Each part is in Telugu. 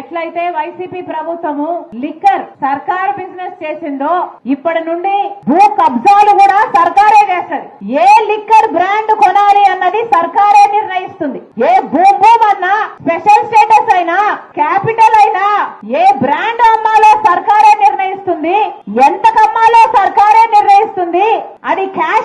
ఎట్లయితే వైసీపీ ప్రభుత్వము లిక్కర్ సర్కార్ బిజినెస్ చేసిందో ఇప్పటి నుండి భూ కబ్జాలు కూడా సర్కారే చేస్తది. ఏ లిక్కర్ బ్రాండ్ కొనాలి అన్నది సర్కారే నిర్ణయిస్తుంది. ఏ భూమ్ భూమ్ అన్నా స్పెషల్ స్టేటస్ అయినా క్యాపిటల్ అయినా ఏ బ్రాండ్ అమ్మాలో సర్కారే నిర్ణయిస్తుంది ఎంత కమ్మాలో సర్కారే నిర్ణయిస్తుంది అది క్యాష్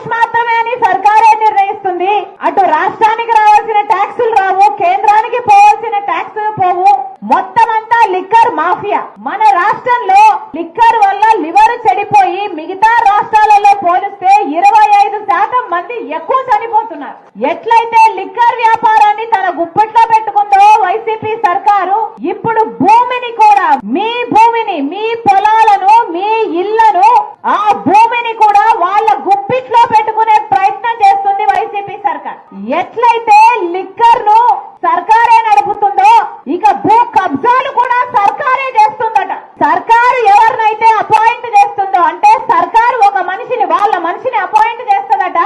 లిక్కర్ మాఫియా. మన రాష్ట్రంలో లిక్కర్ వల్ల లివర్ చెడిపోయి మిగతా రాష్ట్రాలలో పోలిస్తే ఇరవై ఐదు శాతం మంది ఎక్కువ చనిపోతున్నారు. ఎట్లయితే లిక్కర్ వ్యాపారాన్ని తన గుప్పట్లో పెట్టుకుందో వైసీపీ సర్కారు ఇప్పుడు భూమిని కూడా మీ భూమిని మీ పొలాలను మీ ఇళ్ళను ఆ భూమిని కూడా వాళ్ళ గుప్పిట్లో పెట్టుకునే ప్రయత్నం చేస్తుంది వైసీపీ సర్కార్ ఎట్లయితే లిక్కర్ను సర్కారే నడుపుతుందో ఇక భూ కబ్జాలు కూడా సర్కారే చేస్తుందట సర్కారు ఎవరినైతే అపాయింట్ చేస్తుందో అంటే సర్కారు ఒక మనిషిని వాళ్ళ మనిషిని అపాయింట్ చేస్తుందట.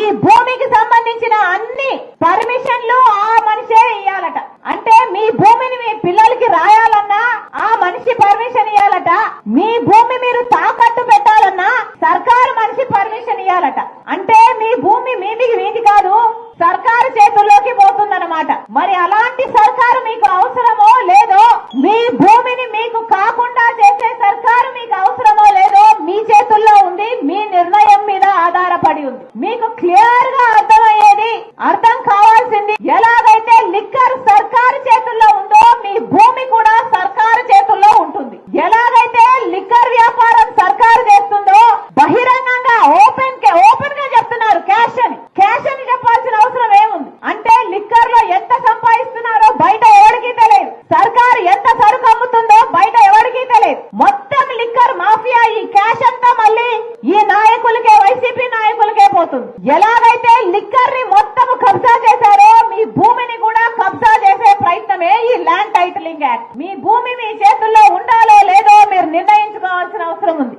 ఈ భూమికి సంబంధించిన అన్ని పర్మిషన్లు ఆ మనిషే ఇయ్యాలట. అంటే మీ భూమిని మీ పిల్లలకి రాయాలన్నా ఆ మనిషి పర్మిషన్ ఇయ్యాలట. మీ భూమి మీరు తాకట్టు పెట్టాలన్నా సర్కారు మనిషి పర్మిషన్ ఇయ్యాలట. అంటే మీ భూమి మీది మీది కాదు సర్కారు చేతుల్లోకి పోతుందన్నమాట. మరి అలాంటి సర్కారు మీకు అవసరం లేదో మీ భూమిని మీకు కాకుండా చేసే సర్కారు మీకు అవసరమో లేదో మీ చేతుల్లో ఉంది మీ నిర్ణయం మీద ఆధారపడి ఉంది మీకు క్లియర్గా అర్థమయ్యేది అర్థం కావాల్సింది ఎలాగైతే లిక్కర్ సర్కారు చేతుల్లో ఉందో మీ భూమి కూడా సర్కారు చేతుల్లో ఉంటుంది ఎలాగైతే లిక్కర్ వ్యాపారం సర్కారు చేస్తుందో బహిరంగంగా ఓపెన్ ఓపెన్గా చెప్తున్నారు క్యాష్ అని క్యాష్ అని చెప్పాల్సిన అవసరం ఏముంది అంటే లిక్కర్లో ఎంత సంపాదిస్తున్నారో బయట ఎవరికి తెలియదు సర్కారు ఎంత సరుకు అమ్ముతుందో బయట ఎవరికి తెలియదు మొత్తం లిక్కర్ మాఫియా ఈ క్యాష్ అంతా మళ్ళీ ఈ నాయకులకే వైసీపీ నాయకులకే పోతుంది? ఎలాగైతే లిక్కర్ని మొత్తం కబ్జా చేశారో మీ భూమిని కూడా కబ్జా చేసే ప్రయత్నమే ఈ ల్యాండ్ టైటిలింగ్ యాక్ట్. మీ భూమి మీ చేతుల్లో ఉండాలో లేదో మీరు నిర్ణయించుకోవాల్సిన అవసరం ఉంది.